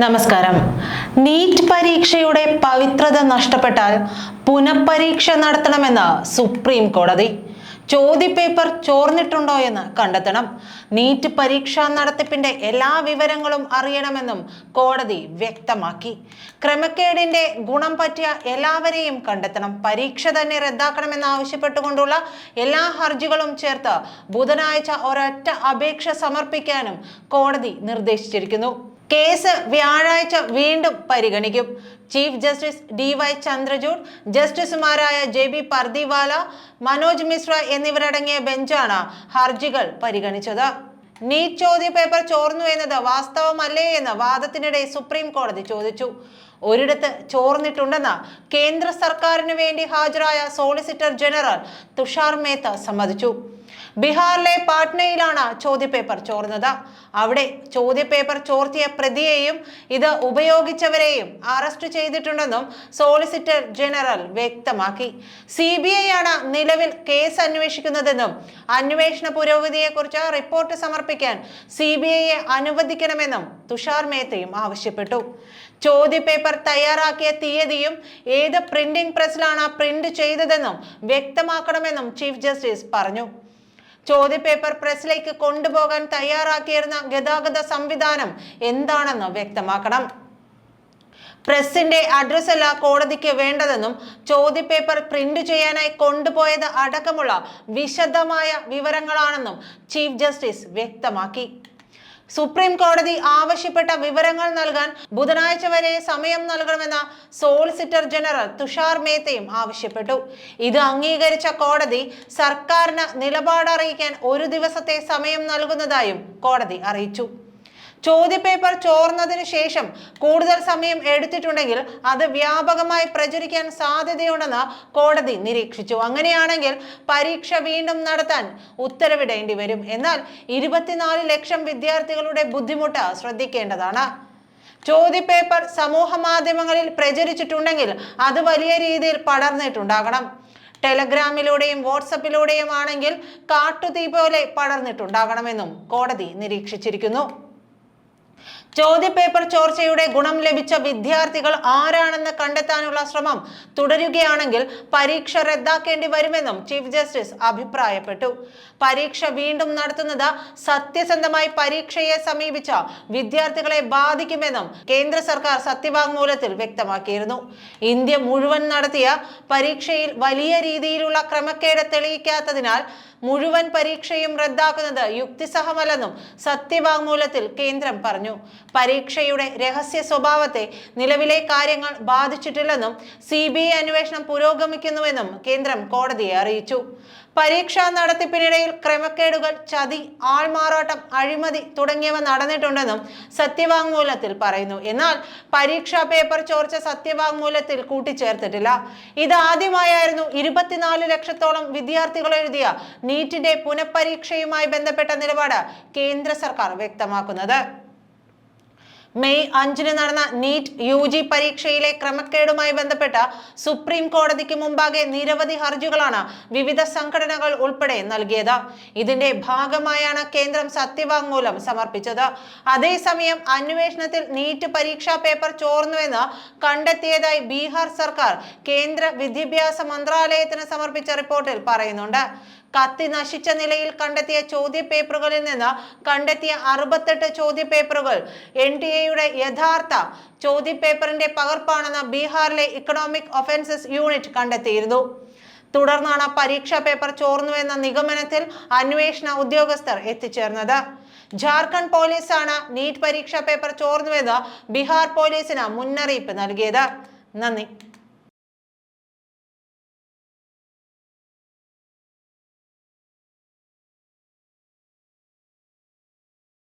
നമസ്കാരം. നീറ്റ് പരീക്ഷയുടെ പവിത്രത നഷ്ടപ്പെട്ടാൽ പുനഃപരീക്ഷ നടത്തണമെന്ന് സുപ്രീം കോടതി. ചോദ്യപേപ്പർ ചോർന്നിട്ടുണ്ടോ എന്ന് കണ്ടെത്തണം. നീറ്റ് പരീക്ഷാ നടത്തിപ്പിന്റെ എല്ലാ വിവരങ്ങളും അറിയണമെന്നും കോടതി വ്യക്തമാക്കി. ക്രമക്കേടിന്റെ ഗുണം പറ്റിയ എല്ലാവരെയും കണ്ടെത്തണം. പരീക്ഷ തന്നെ റദ്ദാക്കണമെന്ന് ആവശ്യപ്പെട്ടുകൊണ്ടുള്ള എല്ലാ ഹർജികളും ചേർത്ത് ബുധനാഴ്ച ഒരൊറ്റ അപേക്ഷ സമർപ്പിക്കാനും കോടതി നിർദ്ദേശിച്ചിരിക്കുന്നു. കേസ് വ്യാഴാഴ്ച വീണ്ടും പരിഗണിക്കും. Chief justice D Y Chandrachud ജസ്റ്റിസുമാരായ ജെ ബി പർദിവാല മനോജ് മിശ്ര എന്നിവരടങ്ങിയ ബെഞ്ചാണ് ഹർജികൾ പരിഗണിച്ചത്. നീറ്റ് ചോദ്യ പേപ്പർ ചോർന്നു എന്നത് വാസ്തവമല്ലേ എന്ന് വാദത്തിനിടെ സുപ്രീം കോടതി ചോദിച്ചു. ഒരിടത്ത് ചോർന്നിട്ടുണ്ടെന്ന് കേന്ദ്ര സർക്കാരിന് വേണ്ടി ഹാജരായ സോളിസിറ്റർ ജനറൽ തുഷാർ മേത്ത സമ്മതിച്ചു. ബീഹാറിലെ പാട്നയിലാണ് ചോദ്യപേപ്പർ ചോർന്നത്. അവിടെ ചോദ്യപേപ്പർ ചോർത്തിയ പ്രതിയെയും ഇത് ഉപയോഗിച്ചവരെയും അറസ്റ്റ് ചെയ്തിട്ടുണ്ടെന്നും സോളിസിറ്റർ ജനറൽ വ്യക്തമാക്കി. സി ആണ് നിലവിൽ കേസ് അന്വേഷിക്കുന്നതെന്നും അന്വേഷണ പുരോഗതിയെക്കുറിച്ച് റിപ്പോർട്ട് സമർപ്പിക്കാൻ സി ബി ഐയെ അനുവദിക്കണമെന്നും തുഷാർ മേത്തയും ആവശ്യപ്പെട്ടു. ചോദ്യപേപ്പർ തയ്യാറാക്കിയ തീയതിയും ഏത് പ്രിന്റിംഗ് പ്രസ്സിലാണ് പ്രിന്റ് ചെയ്തതെന്നും വ്യക്തമാക്കണമെന്നും ചീഫ് ജസ്റ്റിസ് പറഞ്ഞു. ചോദ്യപേപ്പർ പ്രസ്സിലേക്ക് കൊണ്ടുപോകാൻ തയ്യാറാക്കിയിരുന്ന ഗതാഗത സംവിധാനം എന്താണെന്ന് വ്യക്തമാക്കണം. പ്രസിന്റെ അഡ്രസ് അല്ല കോടതിക്ക് വേണ്ടതെന്നും ചോദ്യപേപ്പർ പ്രിന്റ് ചെയ്യാനായി കൊണ്ടുപോയത് അടക്കമുള്ള വിശദമായ വിവരങ്ങളാണെന്നും ചീഫ് ജസ്റ്റിസ് വ്യക്തമാക്കി. സുപ്രീം കോടതി ആവശ്യപ്പെട്ട വിവരങ്ങൾ നൽകാൻ ബുധനാഴ്ച വരെ സമയം നൽകണമെന്ന സോളിസിറ്റർ ജനറൽ തുഷാർ മേത്തയും ആവശ്യപ്പെട്ടു. ഇത് അംഗീകരിച്ച കോടതി സർക്കാരിന് നിലപാടറിയിക്കാൻ ഒരു ദിവസത്തെ സമയം നൽകുന്നതായും കോടതി അറിയിച്ചു. ചോദ്യപേപ്പർ ചോർന്നതിന് ശേഷം കൂടുതൽ സമയം എടുത്തിട്ടുണ്ടെങ്കിൽ അത് വ്യാപകമായി പ്രചരിക്കാൻ സാധ്യതയുണ്ടെന്ന് കോടതി നിരീക്ഷിച്ചു. അങ്ങനെയാണെങ്കിൽ പരീക്ഷ വീണ്ടും നടത്താൻ ഉത്തരവിടേണ്ടി വരും. എന്നാൽ ഇരുപത്തിനാല് ലക്ഷം വിദ്യാർത്ഥികളുടെ ബുദ്ധിമുട്ട് ശ്രദ്ധിക്കേണ്ടതാണ്. ചോദ്യപേപ്പർ സമൂഹ മാധ്യമങ്ങളിൽ പ്രചരിച്ചിട്ടുണ്ടെങ്കിൽ അത് വലിയ രീതിയിൽ പടർന്നിട്ടുണ്ടാകണം. ടെലഗ്രാമിലൂടെയും വാട്സപ്പിലൂടെയും ആണെങ്കിൽ കാട്ടുതീ പോലെ പടർന്നിട്ടുണ്ടാകണമെന്നും കോടതി നിരീക്ഷിച്ചിരിക്കുന്നു. ചോദ്യപേപ്പർ ചോർച്ചയുടെ ഗുണം ലഭിച്ച വിദ്യാർത്ഥികൾ ആരാണെന്ന് കണ്ടെത്താനുള്ള ശ്രമം തുടരുകയാണെങ്കിൽ പരീക്ഷ റദ്ദാക്കേണ്ടി വരുമെന്നും ചീഫ് ജസ്റ്റിസ് അഭിപ്രായപ്പെട്ടു. പരീക്ഷ വീണ്ടും നടത്തുന്നത് സത്യസന്ധമായി പരീക്ഷയെ സമീപിച്ച വിദ്യാർത്ഥികളെ ബാധിക്കുമെന്നും കേന്ദ്ര സർക്കാർ സത്യവാങ്മൂലത്തിൽ വ്യക്തമാക്കിയിരുന്നു. ഇന്ത്യ മുഴുവൻ നടത്തിയ പരീക്ഷയിൽ വലിയ രീതിയിലുള്ള ക്രമക്കേട് തെളിയിക്കാത്തതിനാൽ മുഴുവൻ പരീക്ഷയും റദ്ദാക്കുന്നത് യുക്തിസഹമല്ലെന്നും സത്യവാങ്മൂലത്തിൽ കേന്ദ്രം പറഞ്ഞു. പരീക്ഷയുടെ രഹസ്യ സ്വഭാവത്തെ നിലവിലെ കാര്യങ്ങൾ ബാധിച്ചിട്ടില്ലെന്നും സി ബി ഐ അന്വേഷണം പുരോഗമിക്കുന്നുവെന്നും കേന്ദ്രം കോടതിയെ അറിയിച്ചു. പരീക്ഷാ നടത്തിപ്പിനിടയിൽ ക്രമക്കേടുകൾ ചതി ആൾമാറാട്ടം അഴിമതി തുടങ്ങിയവ നടന്നിട്ടുണ്ടെന്നും സത്യവാങ്മൂലത്തിൽ പറയുന്നു. എന്നാൽ പരീക്ഷാ പേപ്പർ ചോർച്ച സത്യവാങ്മൂലത്തിൽ കൂട്ടിച്ചേർത്തിട്ടില്ല. ഇത് ആദ്യമായായിരുന്നു ഇരുപത്തിനാല് ലക്ഷത്തോളം വിദ്യാർത്ഥികൾ എഴുതിയ നീറ്റിന്റെ പുനഃപരീക്ഷയുമായി ബന്ധപ്പെട്ട നിലപാട് കേന്ദ്ര സർക്കാർ വ്യക്തമാക്കുന്നത്. മെയ് അഞ്ചിന് നടന്ന നീറ്റ് യു ജി പരീക്ഷയിലെ ക്രമക്കേടുമായി ബന്ധപ്പെട്ട സുപ്രീം കോടതിക്ക് മുമ്പാകെ നിരവധി ഹർജികളാണ് വിവിധ സംഘടനകൾ ഉൾപ്പെടെ നൽകിയത്. ഇതിന്റെ ഭാഗമായാണ് കേന്ദ്രം സത്യവാങ്മൂലം സമർപ്പിച്ചത്. അതേസമയം അന്വേഷണത്തിൽ നീറ്റ് പരീക്ഷാ പേപ്പർ ചോർന്നുവെന്ന് കണ്ടെത്തിയതായി ബീഹാർ സർക്കാർ കേന്ദ്ര വിദ്യാഭ്യാസ മന്ത്രാലയത്തിന് സമർപ്പിച്ച റിപ്പോർട്ടിൽ പറയുന്നുണ്ട്. കത്തി നശിച്ച നിലയിൽ കണ്ടെത്തിയ ചോദ്യപേപ്പറുകളിൽ നിന്ന് കണ്ടെത്തിയ അറുപത്തെട്ട് ചോദ്യപേപ്പറുകൾ. എൻ ടി എയുടെ യഥാർത്ഥ ചോദ്യപേപ്പറിന്റെ പകർപ്പാണെന്ന് ബീഹാറിലെ ഇക്കണോമിക് ഒഫൻസസ് യൂണിറ്റ് കണ്ടെത്തിയിരുന്നു. തുടർന്നാണ് പരീക്ഷാ പേപ്പർ ചോർന്നുവെന്ന നിഗമനത്തിൽ അന്വേഷണ ഉദ്യോഗസ്ഥർ എത്തിച്ചേർന്നത്. ജാർഖണ്ഡ് പോലീസാണ് നീറ്റ് പരീക്ഷാ പേപ്പർ ചോർന്നുവെന്ന് ബീഹാർ പോലീസിന് മുന്നറിയിപ്പ് നൽകിയത്. നന്ദി.